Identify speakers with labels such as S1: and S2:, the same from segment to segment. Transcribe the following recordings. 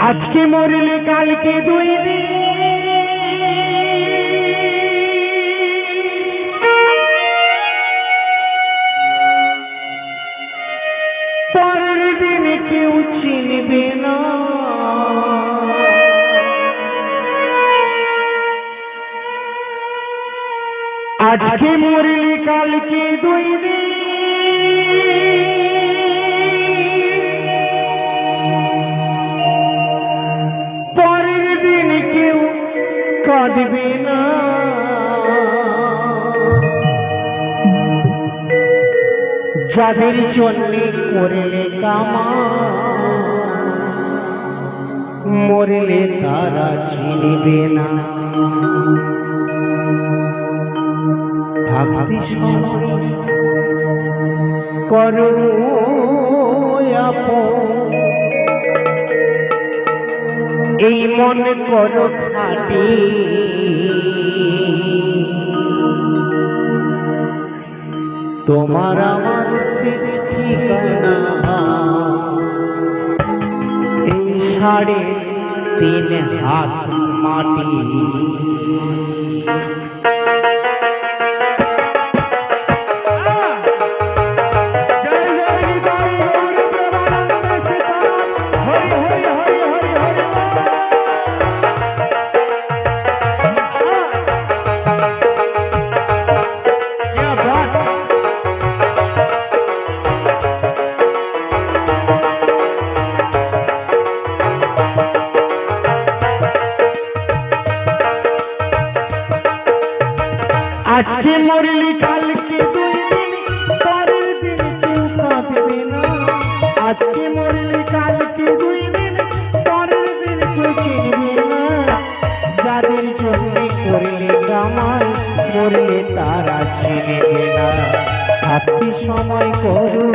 S1: আজকে মরলে কালকে দুই দিন। পরের দিন কেউ চিনবে না। আজকে মরলে কালকে দুই দিন। কাঁদবে না। যাদের জন্যে করলে কামা মরলে তারা চিনবে না। থাকতে সময় করো মন করো খাটি। তোমার আমার ঠিকানা এই সাড়ে তিন হাত মাটি। আজকে মরলি কালকে দুই দিন, পরের দিন কেউ চিনবে না যাদের জন্য মরলে তারা চিনবে না। থাকতে সময় করো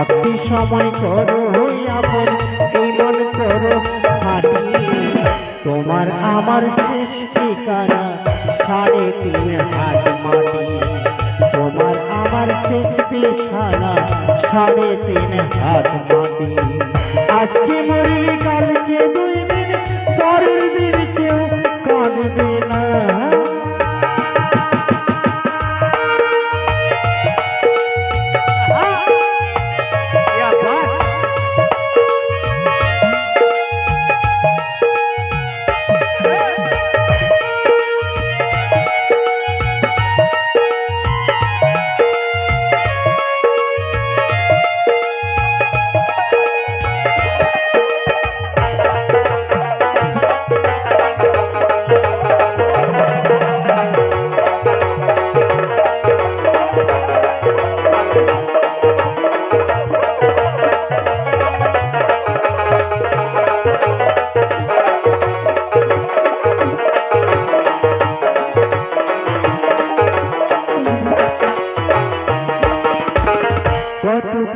S1: আপন সময় করো আপন, এই মন করো তোমার আমার শেষ ঠিকানা, সাড়ে তিন হাত মাটি। আমার শেষ সাড়ে তিন হাত মাটি। আজকে মরলি কালকে দুই দিন পরের দিন কেউ কাঁদবে না।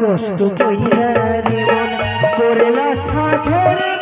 S1: কষ্ট কইরা রে করলা সাধের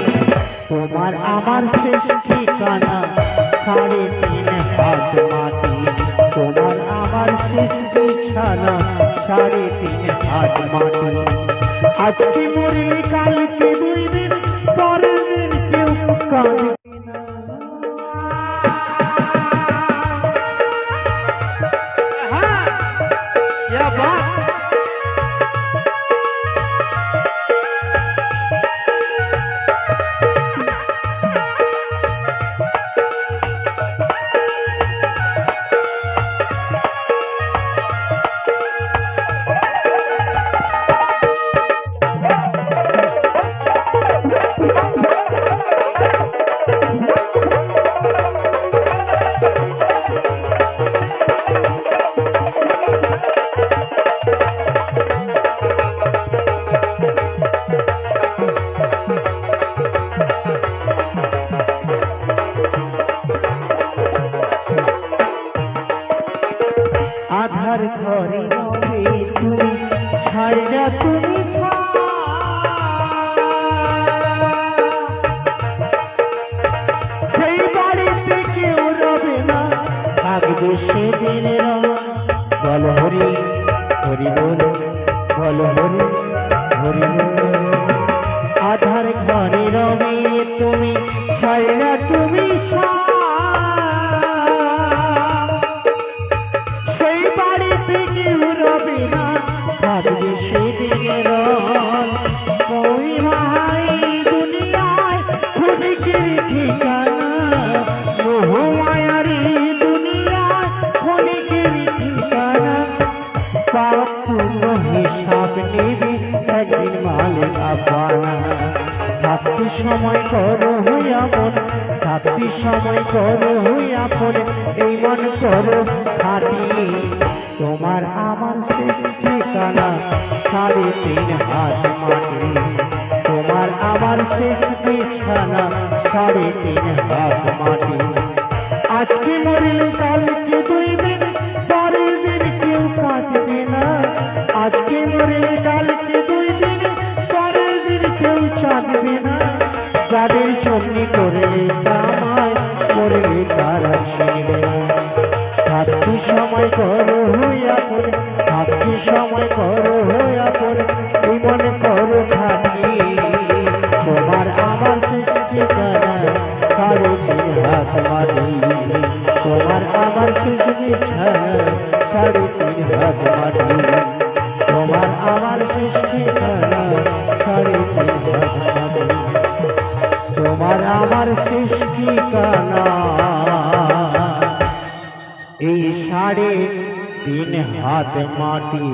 S1: তোমার আমার শেষ ঠিকানা সাড়ে তিন হাত মাটি। তোমার আমার শেষ বিছানা সাড়ে তিন হাত মাটি। আজকে মরলি কালকে দুই দিন, পরের দিন কেউ কাঁদবে যে সেদিন বল হরি হরি বল বল হরি হরি আধার ঘরে রবে তুমি ছাড়া তুমি সেই বাড়ি থেকে রবে না, ভাববে সেদিন ঠিকানা, মোহ মায়ারি রে আপানা থাকতে সময় করো হইয়া মন থাকতে সময় করো হইয়া মন এই মন করো খাটি। তোমার আমার শেষ ঠিকানা সাড়ে তিন হাত মাটি। তোমার আমার শেষ বিছানা সাড়ে তিন হাত তোমার আমার মাটি তোমার আমার সৃষ্টি এই সাড়ে তিন হাত মাটি